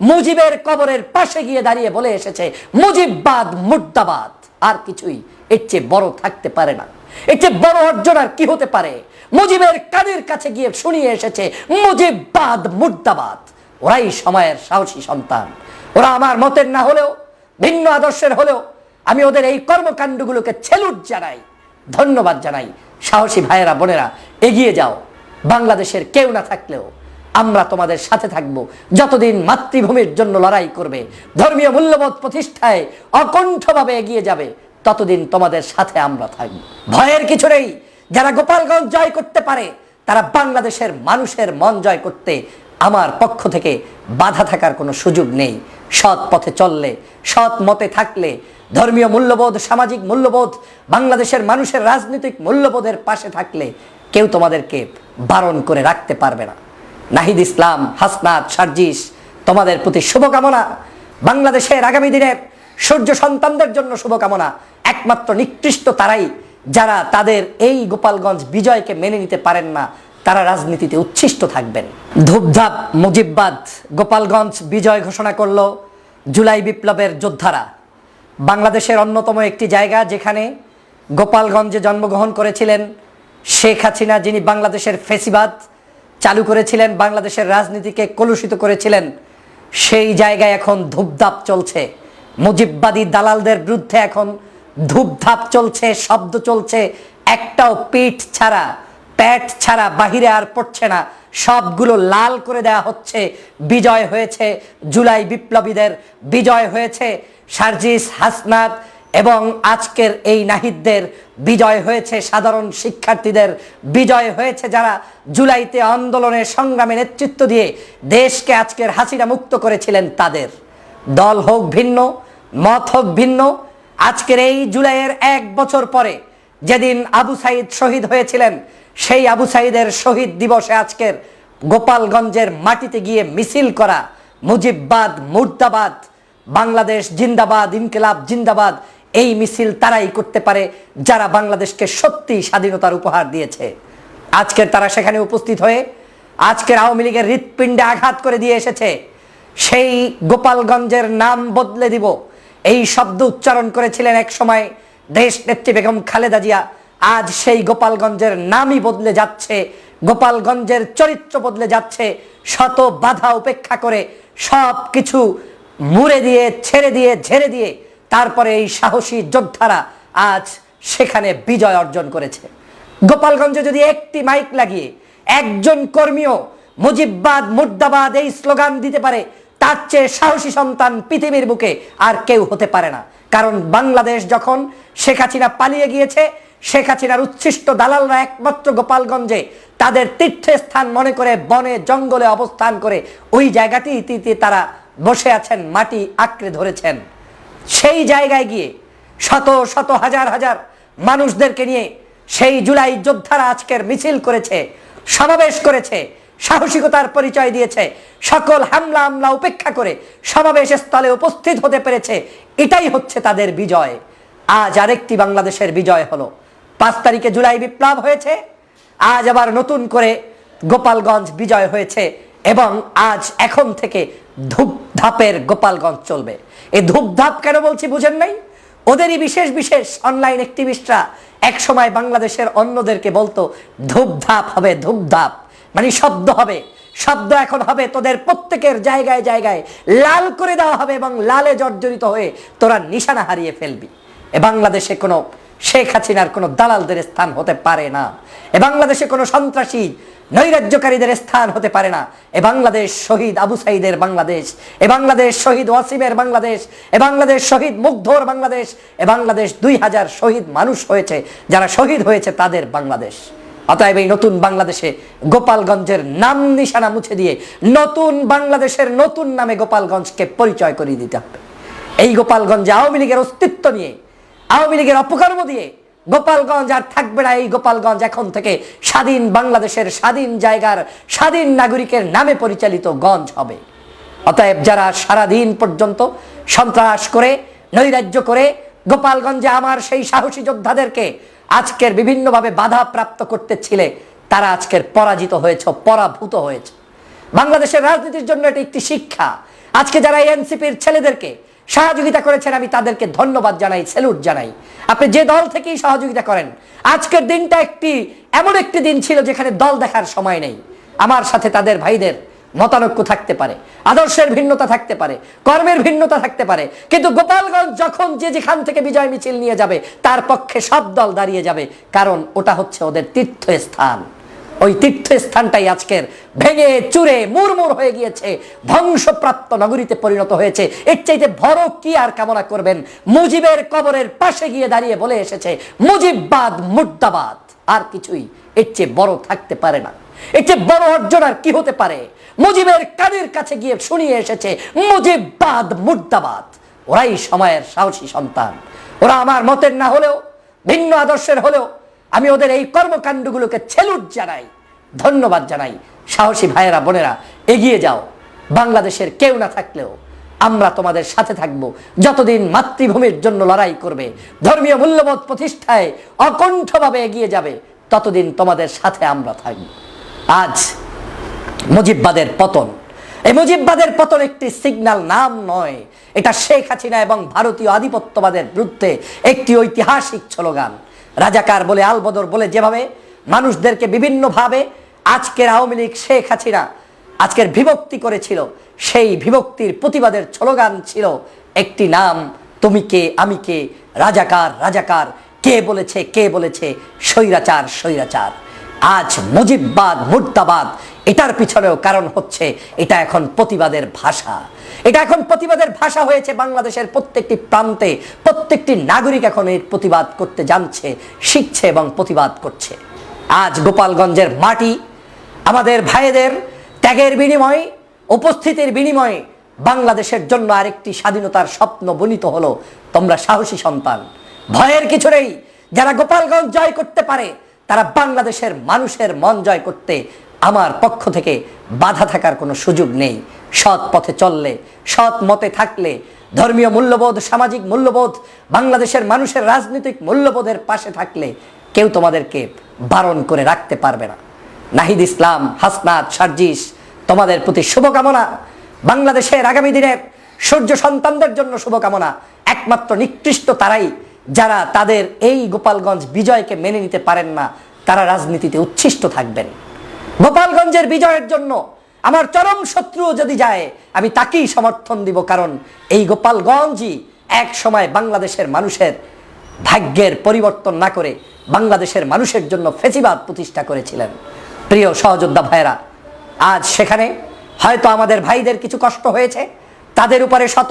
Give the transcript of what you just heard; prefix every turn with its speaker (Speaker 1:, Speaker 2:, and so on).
Speaker 1: মুজিবের কবরের পাশে গিয়ে দাঁড়িয়ে বলে এসেছে মুজিববাদ মুর্দাবাদ। আর কিছুই এর চেয়ে বড় থাকতে পারে না। এর চেয়ে বড় অর্জন আর কি হতে পারে? মুজিবের কাদের কাছে গিয়ে শুনিয়ে এসেছে মুজিববাদ মুর্দাবাদ। ওরাই সময়ের সাহসী সন্তান। ওরা আমার মতের না হলেও, ভিন্ন আদর্শের হলেও, আমি ওদের এই কর্মকাণ্ডগুলোকে ছেলুট জানাই। ধন্যবাদ জানাই, সাহসী ভাইয়েরা, বোনেরা, এগিয়ে যাও। বাংলাদেশের কেউ না থাকলেও আমরা তোমাদের সাথে থাকব। যতদিন মাতৃভূমির জন্য লড়াই করবে, ধর্মীয় মূল্যবোধ প্রতিষ্ঠায় অকণ্ঠভাবে এগিয়ে যাবে, ততদিন তোমাদের সাথে আমরা থাকব। ভয়ের কিছু নেই। যারা গোপালগঞ্জ জয় করতে পারে, তারা বাংলাদেশের মানুষের মন জয় করতে আমার পক্ষ থেকে বাধা থাকার কোনো সুযোগ নেই। সৎ পথে চললে, সৎ মতে থাকলে, ধর্মীয় মূল্যবোধ, সামাজিক মূল্যবোধ, বাংলাদেশের মানুষের রাজনৈতিক মূল্যবোধের পাশে থাকলে কেউ তোমাদেরকে বারণ করে রাখতে পারবে না। নাহিদ ইসলাম, হাসনাত, সার্জিস, তোমাদের প্রতি শুভকামনা। বাংলাদেশের আগামী দিনের সূর্য সন্তানদের জন্য শুভকামনা। একমাত্র নিকৃষ্ট তারাই যারা তাদের এই গোপালগঞ্জ বিজয়কে মেনে নিতে পারেন না, তারা রাজনীতিতে উচ্ছিষ্ট থাকবেন। ধূপধাপ, মুজিববাদ, গোপালগঞ্জ বিজয় ঘোষণা করল জুলাই বিপ্লবের যোদ্ধারা। বাংলাদেশের অন্যতম একটি জায়গা যেখানে গোপালগঞ্জে জন্মগ্রহণ করেছিলেন শেখ হাসিনা, যিনি বাংলাদেশের ফেসিবাদ চালু করেছিলেন, বাংলাদেশের রাজনীতিকে কলুষিত করেছিলেন, সেই জায়গায় এখন ধূপধাপ চলছে। মুজিববাদী দালালদের বিরুদ্ধে এখন ধূপধাপ চলছে, শব্দ চলছে। একটাও পিঠ ছাড়া, প্যাট ছাড়া বাহিরে আর পড়ছে না। সবগুলো লাল করে দেওয়া হচ্ছে। বিজয় হয়েছে জুলাই বিপ্লবীদের। বিজয় হয়েছে সার্জিস হাসনাত এবং আজকের এই নাহিদদের বিজয় হয়েছে সাধারণ শিক্ষার্থীদের। বিজয় হয়েছে যারা জুলাইতে আন্দোলনে সংগ্রামে নেতৃত্ব দিয়ে দেশকে আজকের হাসিনা মুক্ত করেছিলেন তাদের। দল হোক ভিন্ন, মত হোক ভিন্ন, আজকের এই জুলাইয়ের এক বছর পরে যেদিন আবু সাইদ শহীদ হয়েছিলেন, সেই আবু সাইদের শহীদ দিবসে আজকের গোপালগঞ্জের মাটিতে গিয়ে মিছিল করা মুজিববাদ, মুর্দাবাদ, বাংলাদেশ জিন্দাবাদ, ইনকিলাব জিন্দাবাদ এই মিছিল তারাই করতে পারে যারা বাংলাদেশকে সত্যি স্বাধীনতার উপহার দিয়েছে। আজকের তারা সেখানে উপস্থিত হয়ে আজকের আওয়ামী লীগের হৃৎপিণ্ডে আঘাত করে দিয়ে এসেছে। সেই গোপালগঞ্জের নাম বদলে দিব। এই শব্দ উচ্চারণ করেছিলেন এক সময় দেশ নেত্রী বেগম খালেদা জিয়া। আজ সেই গোপালগঞ্জের নামই বদলে যাচ্ছে। গোপালগঞ্জের চরিত্র বদলে যাচ্ছে। শত বাধা উপেক্ষা করে সব কিছু মুড়ে দিয়ে, ছেড়ে দিয়ে, ঝেড়ে দিয়ে তারপরে এই সাহসী যোদ্ধারা আজ সেখানে বিজয় অর্জন করেছে। গোপালগঞ্জে যদি একটি মাইক লাগিয়ে একজন কর্মীও মুজিববাদ, মুর্দাবাদ এই স্লোগান দিতে পারে, তার চেয়ে সাহসী সন্তান পৃথিবীর বুকে আর কেউ হতে পারে না। কারণ বাংলাদেশ যখন শেখ হাসিনা পালিয়ে গিয়েছে, শেখ হাসিনার উচ্ছিষ্ট দালালরা একমাত্র গোপালগঞ্জে তাদের তীর্থস্থান মনে করে বনে জঙ্গলে অবস্থান করে ওই জায়গাটিতে তারা বসে আছেন, মাটি আঁকড়ে ধরেছেন। সেই জায়গায় গিয়ে শত শত, হাজার হাজার মানুষদেরকে নিয়ে সেই জুলাই যোদ্ধারা আজকের মিছিল করেছে, সমাবেশ করেছে, সাহসিকতার পরিচয় দিয়েছে, সকল হামলা হামলা উপেক্ষা করে সমাবেশ স্থলে উপস্থিত হতে পেরেছে, এটাই হচ্ছে তাদের বিজয়। আজ আরেকটি বাংলাদেশের বিজয় হলো। পাঁচ তারিখে জুলাই বিপ্লব হয়েছে, আজ আবার নতুন করে গোপালগঞ্জ বিজয় হয়েছে এবং আজ এখন থেকে ধূপধাপের গোপালগঞ্জ চলবে। এই ধূপধাপ কেন বলছি বুঝেন নাই? ওদেরই বিশেষ বিশেষ অনলাইন অ্যাক্টিভিস্টরা এক সময় বাংলাদেশের অন্যদেরকে বলতো, ধূপধাপ হবে, ধূপধাপ। মানে শব্দ হবে। শব্দ এখন হবে তোদের প্রত্যেকের জায়গায় জায়গায় লাল করে দেওয়া হবে এবং লালে জর্জরিত হয়ে তোরা নিশানা হারিয়ে ফেলবি। এ বাংলাদেশে কোনো শেখ হাসিনার কোনো দালালদের স্থান হতে পারে না। এ বাংলাদেশে কোনো সন্ত্রাসী নৈরাজ্যকারীদের স্থান হতে পারে না। এ বাংলাদেশ শহীদ আবু সাইদের বাংলাদেশ, এ বাংলাদেশ শহীদ ওয়াসিমের বাংলাদেশ, এ বাংলাদেশ শহীদ মুগ্ধর বাংলাদেশ, এ বাংলাদেশ দুই হাজার শহীদ মানুষ হয়েছে, যারা শহীদ হয়েছে তাদের বাংলাদেশ। অতএব এই নতুন বাংলাদেশে গোপালগঞ্জের নাম নিশানা মুছে দিয়ে নতুন বাংলাদেশের নতুন নামে গোপালগঞ্জকে পরিচয় করিয়ে দিতে হবে। এই গোপালগঞ্জে আওয়ামী লীগের অস্তিত্ব নিয়ে, আওয়ামী লীগের অপকর্ম দিয়ে গোপালগঞ্জ আর থাকবে না এই গোপালগঞ্জ এখন থেকে স্বাধীন বাংলাদেশের স্বাধীন জায়গার স্বাধীন নাগরিকের নামে পরিচালিত গঞ্জ হবে। অতএব যারা সারাদিন পর্যন্ত সন্ত্রাস করে, নৈরাজ্য করে, গোপালগঞ্জে আমার সেই সাহসী যোদ্ধাদেরকে আজকের বিভিন্নভাবে বাধা প্রাপ্ত করতে ছিলে তারা আজকের পরাজিত হয়েছে, পরাভূত হয়েছে। বাংলাদেশের রাজনীতির জন্য এটি একটি শিক্ষা। আজকে যারা এনসিপির ছেলেদেরকে সহযোগিতা করেছেন, আমি তাদেরকে ধন্যবাদ জানাই স্যালুট জানাই। আপনি যে দল থেকেই সহযোগিতা করেন, আজকের দিনটা একটি, এমন একটি দিন ছিল যেখানে দল দেখার সময় নেই। আমার সাথে তাদের ভাইদের মতানৈক্য থাকতে পারে, আদর্শের ভিন্নতা থাকতে পারে, কর্মের ভিন্নতা থাকতে পারে, কিন্তু গোপালগঞ্জ যখন যে যেখান থেকে বিজয় মিছিল নিয়ে যাবে, তার পক্ষে সব দল দাঁড়িয়ে যাবে, কারণ ওটা হচ্ছে ওদের তীর্থস্থান। ওই তীর্থস্থানটাই আজকের ভেঙে চুরে মুরমুর হয়ে গিয়েছে, ধ্বংসপ্রাপ্ত নগরীতে পরিণত হয়েছে। এর চাইতে বড় কি আর কামনা করবেন? মুজিবের কবরের পাশে গিয়ে দাঁড়িয়ে বলে এসেছে, মুজিববাদ মুর্দাবাদ। আর কিছুই এর চেয়ে বড় থাকতে পারে না। এর চেয়ে বড় অর্জন আর কি হতে পারে? মুজিবের কানের কাছে গিয়ে শুনিয়ে এসেছে, মুজিববাদ মুর্দাবাদ। ওরাই সময়ের সাহসী সন্তান। ওরা আমার মতের না হলেও, ভিন্ন আদর্শের হলেও আমি ওদের এই কর্মকাণ্ডগুলোকে ছেলুট জানাই, ধন্যবাদ জানাই। সাহসী ভাইয়েরা, বোনেরা, এগিয়ে যাও। বাংলাদেশের কেউ না থাকলেও আমরা তোমাদের সাথে থাকব। যতদিন মাতৃভূমির জন্য লড়াই করবে, ধর্মীয় মূল্যবোধ প্রতিষ্ঠায় অকণ্ঠভাবে এগিয়ে যাবে, ততদিন তোমাদের সাথে আমরা থাকব। আজ মুজিববাদের পতন। এই মুজিববাদের পতন একটি সিগন্যাল, নাম নয়। এটা শেখ হাসিনা এবং ভারতীয় আধিপত্যবাদের বিরুদ্ধে একটি ঐতিহাসিক স্লোগান। রাজাকার বলে আলবদর বলে যেভাবে মানুষদেরকে বিভিন্নভাবে আজকের আওয়ামী লীগ শেখ হাসিনা আজকের বিভক্তি করেছিল, সেই বিভক্তির প্রতিবাদের স্লোগান ছিল একটি নাম, তুমি কে, আমি কে? রাজাকার রাজাকার, কে বলেছে কে বলেছে? স্বৈরাচার স্বৈরাচার। আজ মুজিববাদ, মুর্দাবাদ এটার পিছনেও কারণ হচ্ছে এটা এখন প্রতিবাদের ভাষা। এটা এখন প্রতিবাদের ভাষা হয়েছে বাংলাদেশের প্রত্যেকটি প্রান্তে। প্রত্যেকটি নাগরিক এখন এর প্রতিবাদ করতে জানছে, শিখছে এবং প্রতিবাদ করছে। আজ গোপালগঞ্জের মাটি, আমাদের ভাইদের ত্যাগের বিনিময়ে, উপস্থিতির বিনিময়ে বাংলাদেশের জন্য আরেকটি স্বাধীনতার স্বপ্ন বনিত হলো। তোমরা সাহসী সন্তান। ভয়ের কিছু নেই। যারা গোপালগঞ্জ জয় করতে পারে, তারা বাংলাদেশের মানুষের মন জয় করতে আমার পক্ষ থেকে বাধা থাকার কোনো সুযোগ নেই। সৎ পথে চললে, সৎ মতে থাকলে, ধর্মীয় মূল্যবোধ, সামাজিক মূল্যবোধ, বাংলাদেশের মানুষের রাজনৈতিক মূল্যবোধের পাশে থাকলে কেউ তোমাদেরকে বারণ করে রাখতে পারবে না। নাহিদ ইসলাম, হাসনাত, সার্জিস, তোমাদের প্রতি শুভকামনা। বাংলাদেশের আগামী দিনের সূর্য সন্তানদের জন্য শুভকামনা। একমাত্র নিকৃষ্ট তারাই যারা তাদের এই গোপালগঞ্জ বিজয়কে মেনে নিতে পারেন না, তারা রাজনীতিতে উচ্ছিষ্ট থাকবেন। গোপালগঞ্জের বিজয়ের জন্য আমার চরম শত্রু যদি যায়, আমি তাকেই সমর্থন দিব, কারণ এই গোপালগঞ্জই এক সময় বাংলাদেশের মানুষের ভাগ্যের পরিবর্তন না করে বাংলাদেশের মানুষের জন্য ফেসিবাদ প্রতিষ্ঠা করেছিলেন। প্রিয় সহযোদ্ধা ভাইয়েরা, আজ সেখানে হয়তো আমাদের ভাইদের কিছু কষ্ট হয়েছে, তাদের উপরে শত